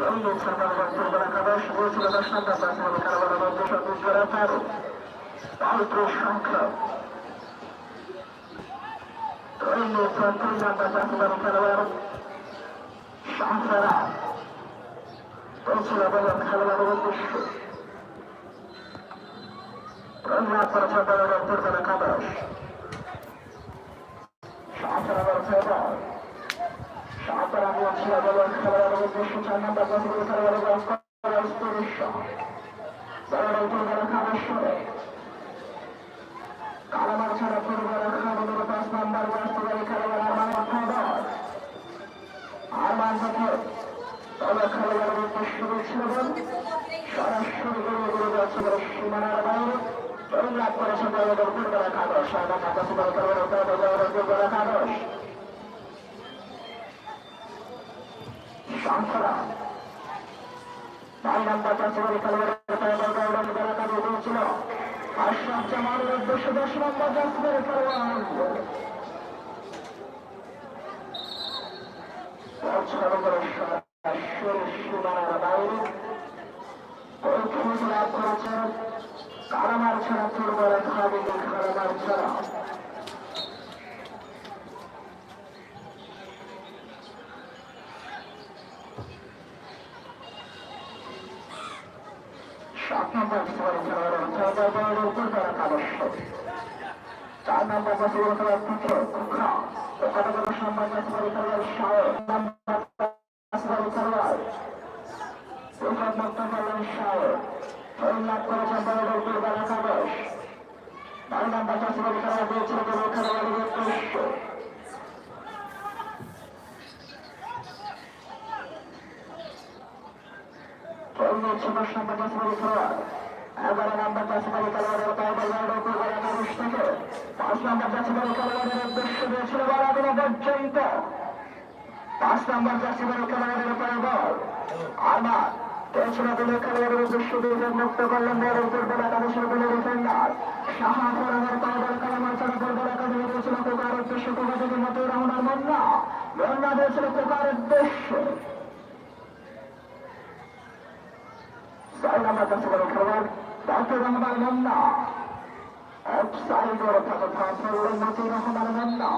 রইল সরকার দুর্বল একাদশ বলছিল দশ নম্বর প্রাথমিক কারবার মধ্যে সবুজ করা তেরো পঁয়ত্রিশ সংখ্যা রইল চৌত্রিশ নম্বর প্রাথমিক খেলোয়াড় সংখ্যারা বলছিল বলেন খেলোয়াড়ের উদ্দেশ্য রইল করেছে বড় দুর্বল একাদশ সংখ্যারা খেলোয়াড়ের উদ্দেশ্য চার নম্বর প্রাথমিক খেলোয়াড়ের উদ্দেশ্য বড় দুর্বল একাদশ কালামার ছাড়া ফুটবল খাবারের পাঁচ নাম্বার বাস্তবায়ী কাটা ফুটবল খেলোয়াড়ের উপরে বড় ফুটবল একাদশ নয় নম্বর উপরে বড় হয়েছিল আশরাফ খেলোয়াড় ছড় খোঁজ লাভ করেছেন কারামার ছাড়া ফুটবলে খাবিকে কারামার ছাড়া সাত নম্বর সবাই খেলোয়াড়ের ছয় বলের উপর করা আবশ্যক চার নম্বর বছর খেলার পুত্র কুখা ওখানে কোনো সম্মান সবাই খেলোয়াড় শাহ নম্বর খেলোয়াড় প্রথম মুক্ত করলেন শাহ লাভ করেছেন বড় উপর করা কাগজ নয় নম্বর সবাই খেলোয়াড় দিয়েছিল খেলোয়াড়ের সম্পর্কে শুরু খেলোয়াড় এগারো নম্বর চাষিবাড়ি খেলোয়াড়ের বলার উপর বলা মানুষ থেকে পাঁচ নম্বর চাষিবাড়ি খেলোয়াড়ের উদ্দেশ্য দিয়েছিল বলা দিন পর্যন্ত পাঁচ নম্বর চাষিবাড়ি খেলোয়াড়ের পায়ে বল আমার পেছনে দিলে খেলোয়াড়ের উদ্দেশ্য দিয়ে মুক্ত করলেন বলের দিয়েছিল কোকার উদ্দেশ্য ছয় নম্বর চাষিবাড়ি খেলোয়াড় ডাক্তার রহমান মন্না। অফসাইড অর্থাৎ ফাঁসলেন মতির রহমান মন্না।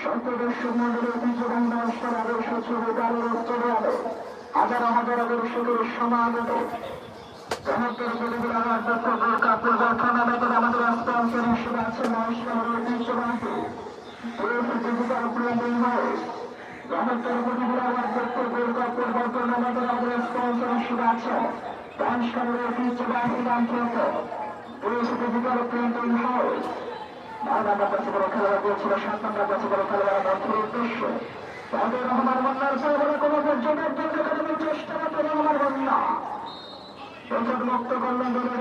সন্তদস্য মন্ডলের ঐতিহ্যবাহী নমস্কার আদর্শ ছবি কালের স্টেডিয়ামে হাজার হাজার দর্শকের সমাগত চমৎকার প্রতিযোগিতার অধ্যক্ষ গোর্খা ফুটবল টুর্নামেন্টের আমাদের হাউস চমৎকার প্রতিযোগিতার অধ্যক্ষ গোর্খা ফুটবল টুর্নামেন্টের আমাদের স্পন্সর হিসেবে আছে নমস্কারের ঐতিহ্যবাহী নামকৃত ডিজিটাল প্রিন্টিং হাউস নম্বর কাছে বড় খেলোয়াড় দিয়েছিল সাত নম্বর কাছে বড় খেলোয়াড় মন্ত্রীর উদ্দেশ্য তাদের রহমান মন্নার সাহেবের কোনো পর্যটক দল দেখানোর চেষ্টা করতে রহমান মন্না প্রচুর মুক্ত করলেন দলের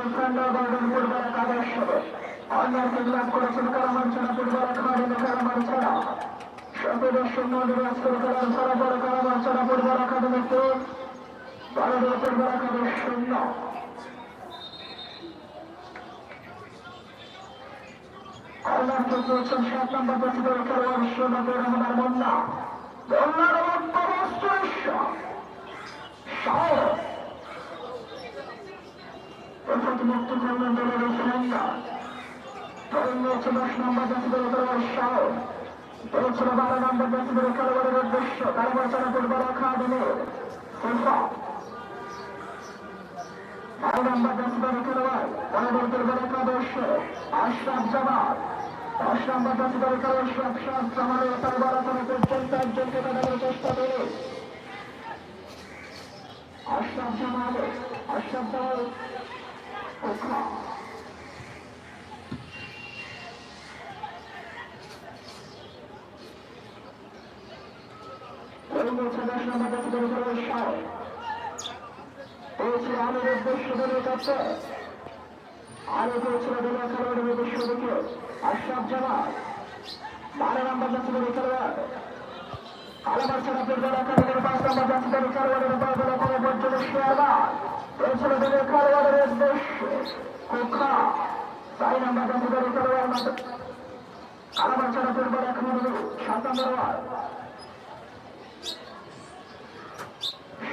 সতেরোশো মন্দির আজকের খেলার ছাড়া বড় কারামান ছাড়া ফুটবল একাডেমিতে বড়দের ফুটবল একাদশ শূন্য আল্লাহ চলছেন সাত নম্বর প্রেসিডেন্ট খেলোয়াড় সোনাদের রহমান মন্নার মন্তব্য প্রথম মুক্ত করলেন দলের তরুণ হচ্ছে দশ নম্বর প্রেসিডেন্ট খেলোয়াড় শাহ বলেছিল বারো নম্বর প্রেসিডেন্ট খেলোয়াড়ের উদ্দেশ্য চারা ফুটবল একাডেমি ফিফা বারো নম্বর প্রেসিডেন্ট খেলোয়াড় আমাদের ফুটবল একাদশ আশরাফ জামাল দশ নম্বর প্রেসিডেন্ট খেলোয়াড় আশরাফ জামালের পরিবার পর্যন্ত একজনকে কাটানোর চেষ্টা করে আশরাফ জামাল আশরাফ জামাল ওখা এই বছর দশ নম্বর প্রেসিডেন্ট খেলোয়াড় শাহ পেয়েছিল আলোর উদ্দেশ্য দলের কাছে আলো পেয়েছিল দলীয় খেলোয়াড়ের উদ্দেশ্য দেখে আশরাফ জামাল বারো নম্বর জাতীয় খেলোয়াড় আলামার ছাড়া ফুটবল একাডেমির পাঁচ নম্বর জাতীয় খেলোয়াড়ের উপর বলে কোনো পর্যন্ত শেয়ারবার পেয়েছিল দলীয় খেলোয়াড়ের উদ্দেশ্য কোখা চার নম্বর জাতীয় খেলোয়াড় আলামার ছাড়া ফুটবল একাডেমির সাত নম্বর ওয়ার্ড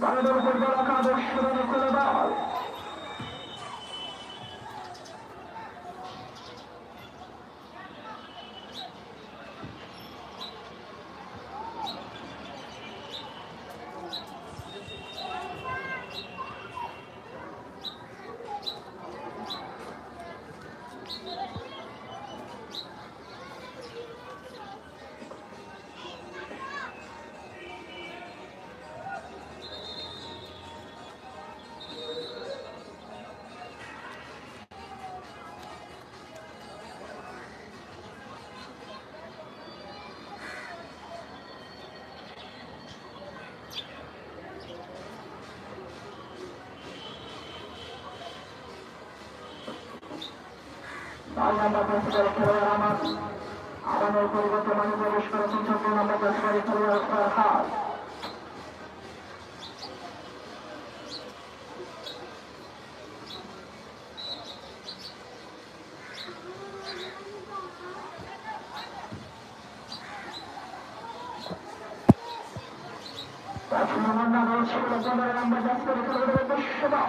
ভারতের ফুটবল একাদশ শুরু করে দল নয় নম্বর প্রিন্সিপাল খেলোয়াড় আমার আগামের পরিবর্তে মানে প্রবেশ করেছেন চোদ্দ নম্বর প্রিন্সিপাল খেলোয়াড় ফরহাদ প্রথম নম্বর রয়েছে পনেরো নম্বর প্রিন্সিপাল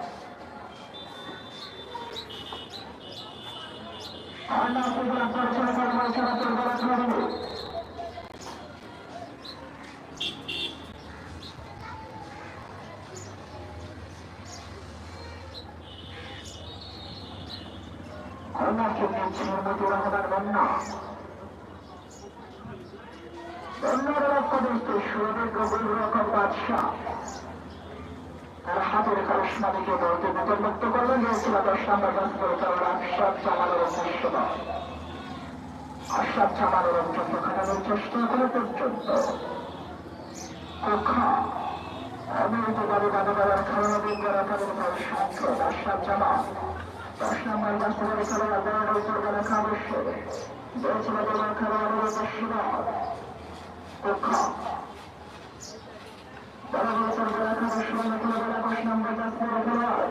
সুরবের গভীর রকম বাদশাহ হাতের কারিশমা দিকে দলকে নতুনমুক্ত করলেন গিয়েছিল দশ নম্বর দশ করে কারণ আশরাফ জামালের উদ্দেশ্য নয় আশরাফ জামালের অত্যন্ত খাটানোর চেষ্টা করে পর্যন্ত অমিত বাড়ি বাধা দেওয়ার কারণে বিজ্ঞান একাডেমির সংসদ আশরাফ জামাল দশ নম্বর বেলা খাবার সময় খেলা বেলা দশ নম্বর দশ করে খেলোয়াড়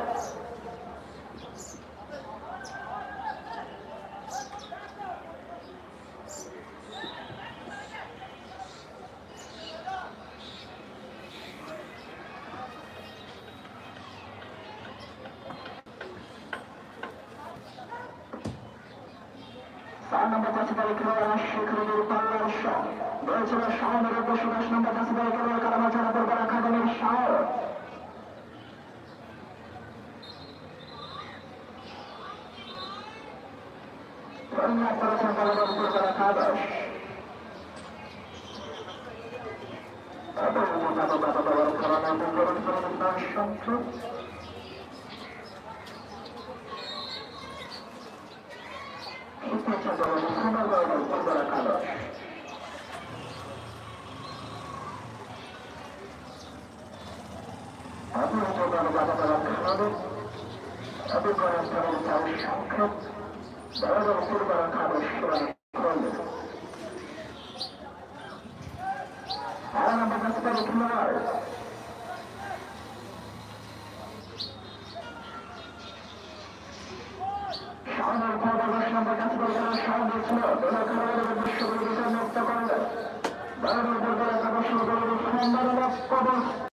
চার নম্বর চাষিদারি খেলোয়াড় শেখরুল পাল্লার শট রয়েছিল শাহনের উদ্দেশ্য দশ নম্বর চাষিদারি খেলোয়াড় কালামাচারা পূর্ব একাডেমির শাহ রঙিয়া করেছেন কালামার পূর্ব একাদশ এবং মোটামুটি বাধা দেওয়ার কারণে মঙ্গল করেন তার সংখ্যক উত্তেজিত এবং পুনর্বার পূর্ব একাদশ অপরিচিত বাধা দেওয়ার কারণে অভিজ্ঞান করেন তার সংখ্যক বড় পূর্ব একাদশ করলেন আর নম্বর কাছে খেলোয়াড় শাহনের পূর্বাভাস নম্বর কাছে শাহন ছিল দলের খেলোয়াড়ের বিশ্ববিদ্যালয় মুক্ত করলেন বারোটার পূর্বে একাদশ দলের সম্মাননা কবচ